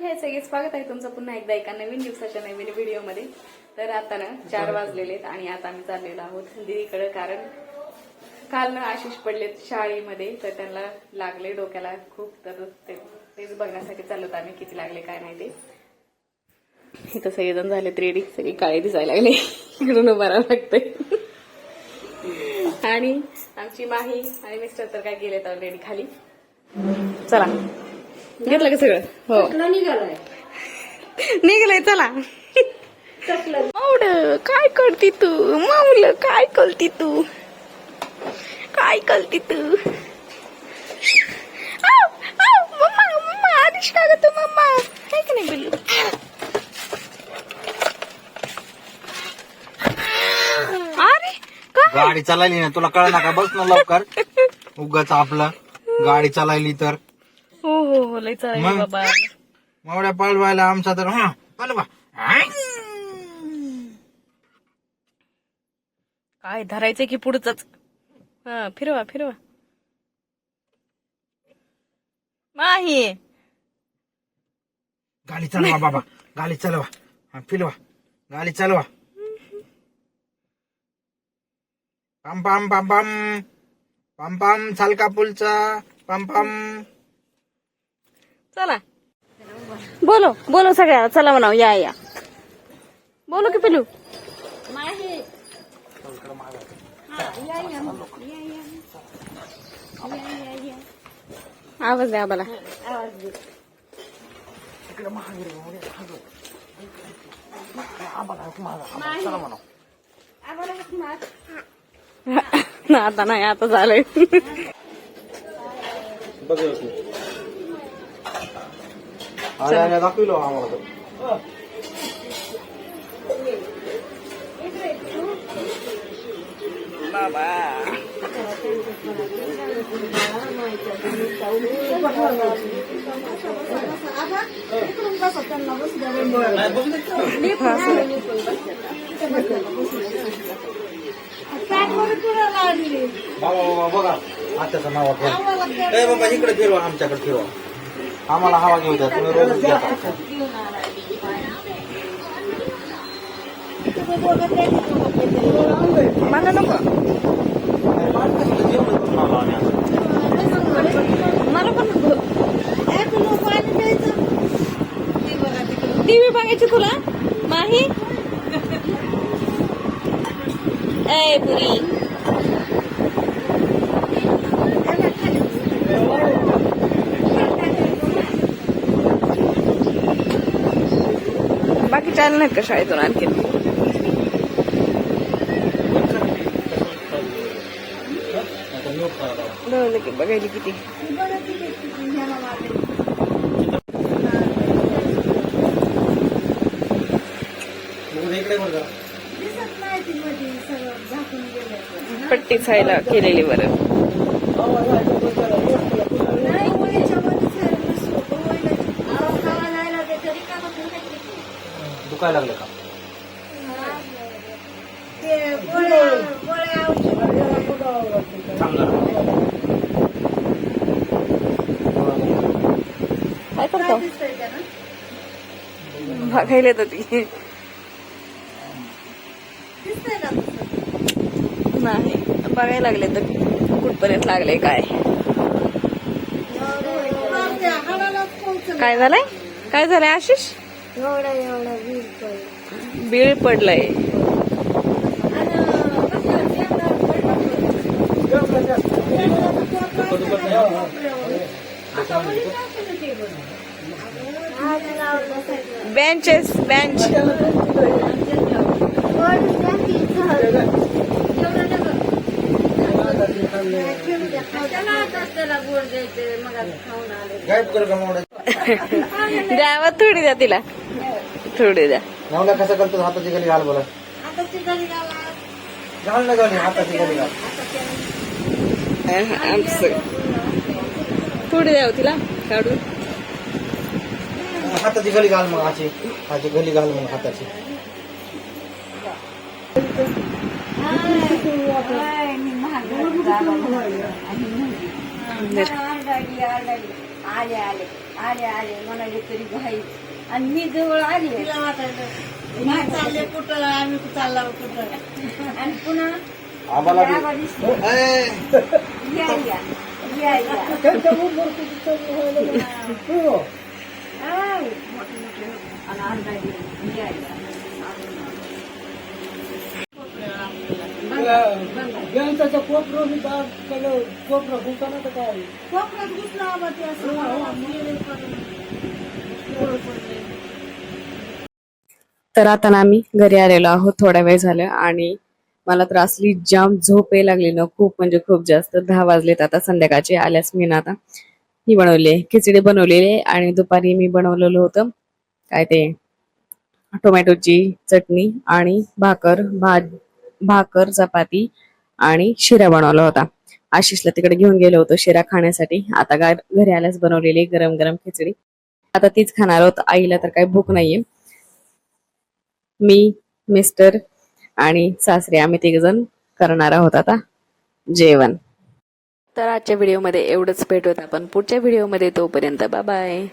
हे सगळे स्वागत आहे तुमचं पुन्हा एकदा एका नवीन दिवसाच्या नवीन व्हिडिओमध्ये. तर आता ना चार वाजलेले आहेत आणि आता आम्ही चाललेलो आहोत दिदीकडे कारण काल ना आशिष पडलेत शाळेमध्ये तर त्यांना लागले डोक्याला खूप. तर तेच बघण्यासाठी चाललो होतो आम्ही किती लागले काय नाही ते इथं सगळेजण झालेत रेडी सगळे काळे दिसायला लागले. इकडून उभं राहावं लागतंय. आणि आमची माही आणि मिस्टर तर काय गेलेत ऑलरेडी खाली. चला. घेतलं का सगळं? हो. निघालाय. निघलंय चला. मावड काय करती तू? माऊल काय करती तू? काय करती तू? आव, आव, मम्मा मम्मा आदिश का ग तू मम्मा? आहे की नाही बिल्लू? अरे काय? गाडी चालवली ना तुला कळ का? बस ना लवकर. उगाच आपलं. गाडी चालवली तर. हो हो हो लय चालेल मग? बाबा. मावड्या पळवायला आमचा तर हा पळवा काय धरायचंय की पुढच हा फिरवा फिरवा. माही. गाडी चालवा बाबा गाडी चालवा. हा फिरवा. गाडी चालवा. पम पम पम पम. पम पम चालका पुलचा. पम पम. चला. बोलो बोलो सगळ्या चला म्हणाव या या. बोलो की पिलू आवाज द्या मला ना आता नाही आता झालंय. अरे दाखविलो आम्हाला तर. बाबा. बाबा बाबा बघा. आत्याचं नाव आठवण ए बाबा इकडे फिरवा आमच्याकडे फिरवा. आम्हाला हवा घेऊ द्या तुम्ही रोज घ्या मला नको. मला पण नको. टीव्ही बघायची तुला? माही? ए पुरी बाकी चालू नाहीत का शाळेतून आणखी बघलं की बघायची किती पट्टी छायला केलेली बरं दुखायला लागलं का? काय करतो? बघायला येत ती. नाही बघायला लागले तर कुठपर्यंत लागले काय? काय झालंय? काय झालंय आशिष? एवढा एवढा वीज पडला. बीळ पडलंय. बेंचेस बेंच गायब कर द्यावा थोडी द्या तिला. थोडी द्या. मावड्या कसं करतो हाताची गली घाल बोला. घाल. ना गली हाताची गली घाल. आमचं. थोडी द्यावं तिला काढून. हाताची गली घाल मग आची आची गली घाल मग हाताची. आले आले. आले आले. मला हे तरी घाई आणि मी जवळ आली. तिला वाटायचं नाही चालले कुठं? आम्ही चालला कुठं? आणि पुन्हा आम्हाला या या या. आय, मोठे मोठे आणि अंडा दिले. या या कोपऱ्यात घुसला आबा ते असं. तर आता ना आम्ही घरी आलेलो आहोत थोडा वेळ झाला आणि मला तर असली जाम झोप यायला लागली ना खूप म्हणजे खूप जास्त. दहा वाजलेत आता संध्याकाळचे आल्यास मी ना आता ही बनवली खिचडी बनवलेली आहे आणि दुपारी मी बनवलेलं होतं काय ते टोमॅटोची चटणी आणि भाकर भात भाकर चपाती आणि शिरा बनवला होता. आशिषला तिकडे घेऊन गेलो होतो शिरा खाण्यासाठी. आता गा- घरी आल्यास बनवलेली गरम गरम खिचडी. आता तीच खाणार आहोत. आईला तर काही भूक नाहीये. मी मिस्टर आणि सासरे आम्ही तिघ जण करणार आहोत आता जेवण. तर आजच्या व्हिडिओमध्ये एवढंच. भेटूत आपण पुढच्या व्हिडिओमध्ये. तोपर्यंत बाय.